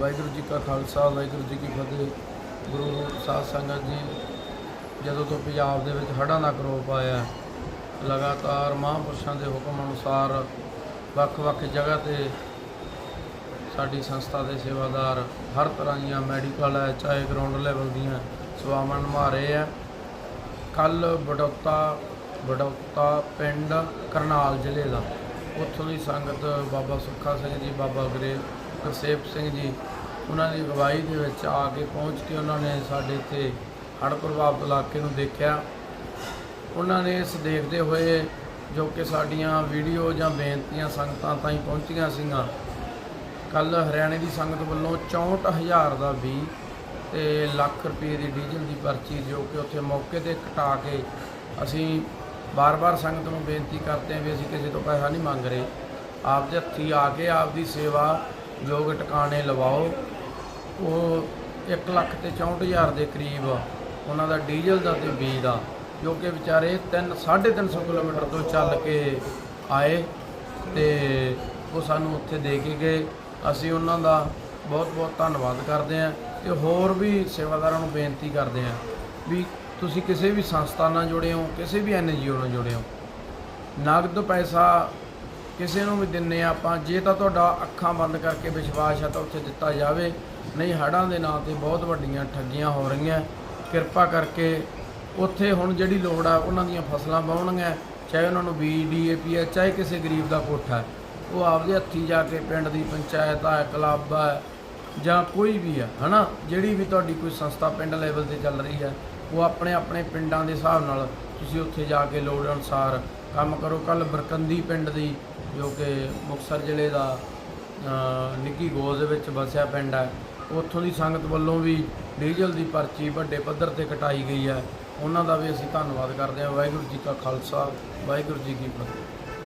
ਵਾਹਿਗੁਰੂ ਜੀ ਕਾ ਖਾਲਸਾ, ਵਾਹਿਗੁਰੂ ਜੀ ਕੀ ਫਤਿਹ। ਗੁਰੂ ਸਾਧ ਸੰਗਤ ਜੀ, ਜਦੋਂ ਤੋਂ ਪੰਜਾਬ ਦੇ ਵਿੱਚ ਹੜ੍ਹਾਂ ਦਾ ਕਰੋਪ ਆਇਆ ਲਗਾਤਾਰ ਮਹਾਂਪੁਰਸ਼ਾਂ ਦੇ ਹੁਕਮ ਅਨੁਸਾਰ ਵੱਖ-ਵੱਖ ਜਗ੍ਹਾ ਤੇ ਸਾਡੀ ਸੰਸਥਾ ਦੇ ਸੇਵਾਦਾਰ ਹਰ ਤਰ੍ਹਾਂ ਦੀਆਂ ਮੈਡੀਕਲ ਹੈ ਚਾਹੇ ਗਰਾਊਂਡ ਲੈਵਲ ਦੀਆਂ ਸੇਵਾਵਾਂ ਨਿਭਾ ਰਹੇ ਆ ਕੱਲ ਬੜੌਤਾ ਬੜੌਤਾ ਪਿੰਡ ਕਰਨਾਲ ਜ਼ਿਲ੍ਹੇ ਦਾ। ਉੱਥੋਂ ਦੀ ਸੰਗਤ ਬਾਬਾ ਸੁੱਖਾ ਸਿੰਘ ਜੀ, ਬਾਬਾ ਗਰੇ ਗੁਰਸੇਵ ਸਿੰਘ ਜੀ, ਉਹਨਾਂ ਦੀ ਅਗਵਾਈ ਦੇ ਵਿੱਚ ਆ ਕੇ ਪਹੁੰਚ ਕੇ ਉਹਨਾਂ ਨੇ ਸਾਡੇ ਇੱਥੇ ਹੜ੍ਹ ਪ੍ਰਭਾਵਿਤ ਇਲਾਕੇ ਨੂੰ ਦੇਖਿਆ। ਉਹਨਾਂ ਨੇ ਇਸ ਦੇਖਦੇ ਹੋਏ ਜੋ ਕਿ ਸਾਡੀਆਂ ਵੀਡੀਓ ਜਾਂ ਬੇਨਤੀਆਂ ਸੰਗਤਾਂ ਤਾਈਂ ਪਹੁੰਚੀਆਂ ਸੀਗੀਆਂ ਕੱਲ ਹਰਿਆਣੇ ਦੀ ਸੰਗਤ ਵੱਲੋਂ 64000 ਦਾ ਵੀ ਤੇ ਲੱਖ ਰੁਪਏ ਦੀ ਡੀਜ਼ਲ ਦੀ ਪਰਚੀ ਜੋ ਕਿ ਉੱਥੇ ਮੌਕੇ ਤੇ ਕਟਾ ਕੇ ਅਸੀਂ ਬਾਰ-ਬਾਰ ਸੰਗਤ ਨੂੰ ਬੇਨਤੀ ਕਰਦੇ ਹਾਂ ਵੀ ਅਸੀਂ ਕਿਸੇ ਤੋਂ ਪੈਸਾ ਨਹੀਂ ਮੰਗ ਰਹੇ। ਆਪਦੇ ਹੱਥੀ ਆ ਕੇ ਆਪਦੀ ਸੇਵਾ ਲੋਕ ਟਿਕਾਣੇ ਲਵਾਓ, ਉਹ 1 ਲੱਖ ਤੇ 64000 ਦੇ ਕਰੀਬ ਉਹਨਾਂ ਦਾ ਡੀਜ਼ਲ ਦਾ ਤੇ ਬੀ ਦਾ, ਜੋ ਕਿ ਵਿਚਾਰੇ 3 350 ਕਿਲੋਮੀਟਰ ਤੋਂ ਚੱਲ ਕੇ ਆਏ ਤੇ ਉਹ ਸਾਨੂੰ ਉੱਥੇ ਦੇ ਕੇ ਗਏ। ਅਸੀਂ ਉਹਨਾਂ ਦਾ ਬਹੁਤ ਬਹੁਤ ਧੰਨਵਾਦ ਕਰਦੇ ਹਾਂ ਤੇ ਹੋਰ ਵੀ ਸੇਵਾਦਾਰਾਂ ਨੂੰ ਬੇਨਤੀ ਕਰਦੇ ਹਾਂ ਵੀ ਤੁਸੀਂ ਕਿਸੇ ਵੀ ਸੰਸਥਾ ਨਾਲ ਜੁੜੇ ਹੋ, ਕਿਸੇ ਵੀ ਐਨਜੀਓ ਨਾਲ ਜੁੜੇ ਹੋ। ਨਗਦ ਪੈਸਾ ਕਿਸੇ ਨੂੰ ਵੀ ਦਿੰਨੇ ਆ ਆਪਾਂ, ਜੇ ਤਾਂ ਤੁਹਾਡਾ ਅੱਖਾਂ ਬੰਦ ਕਰਕੇ ਵਿਸ਼ਵਾਸ ਹੈ ਤਾਂ ਉੱਥੇ ਦਿੱਤਾ ਜਾਵੇ। ਨਹੀਂ, ਹੜ੍ਹਾਂ ਦੇ ਨਾਂ ਤੇ ਬਹੁਤ ਵੱਡੀਆਂ ਠੱਗੀਆਂ ਹੋ ਰਹੀਆਂ। ਕਿਰਪਾ ਕਰਕੇ ਉੱਥੇ ਹੁਣ ਜਿਹੜੀ ਲੋੜ ਆ, ਉਹਨਾਂ ਦੀਆਂ ਫਸਲਾਂ ਵਾਹੁਣਗੀਆਂ ਚਾਹੇ ਉਹਨਾਂ ਨੂੰ ਬੀ ਡੀਏਪੀ ਹੈ ਚਾਹੇ ਕਿਸੇ ਗਰੀਬ ਦਾ ਕੋਠਾ ਹੈ ਉਹ ਆਪਦੇ ਹੱਥੀ ਜਾ ਕੇ ਪਿੰਡ ਦੀ ਪੰਚਾਇਤ ਆ, ਕਲੱਬ ਆ, ਜਾਂ ਕੋਈ ਵੀ ਆ, ਹਨਾ? ਜਿਹੜੀ ਵੀ ਤੁਹਾਡੀ ਕੋਈ ਸੰਸਥਾ ਪਿੰਡ ਲੈਵਲ ਤੇ ਚੱਲ ਰਹੀ ਹੈ ਉਹ ਆਪਣੇ ਆਪਣੇ ਪਿੰਡਾਂ ਦੇ ਹਿਸਾਬ ਨਾਲ ਤੁਸੀਂ ਉੱਥੇ ਜਾ ਕੇ ਲੋੜ ਅਨੁਸਾਰ ਕੰਮ ਕਰੋ। ਕੱਲ ਬਰਕੰਦੀ ਪਿੰਡ ਦੀ, ਜੋ ਕਿ ਮੁਕਤਸਰ ਜ਼ਿਲ੍ਹੇ ਦਾ ਨਿੱਕੀ ਗੋਜ਼ ਦੇ ਵਿੱਚ ਵਸਿਆ ਪਿੰਡ ਹੈ। ਉੱਥੋਂ ਦੀ ਸੰਗਤ ਵੱਲੋਂ ਵੀ ਡੀਜ਼ਲ ਦੀ ਪਰਚੀ ਵੱਡੇ ਪੱਧਰ ਤੇ ਕਟਾਈ ਗਈ ਹੈ। ਉਹਨਾਂ ਦਾ ਵੀ ਅਸੀਂ ਧੰਨਵਾਦ ਕਰਦੇ ਹਾਂ। ਵਾਹਿਗੁਰੂ ਜੀ ਕਾ ਖਾਲਸਾ, ਵਾਹਿਗੁਰੂ ਜੀ ਕੀ ਫਤਿਹ।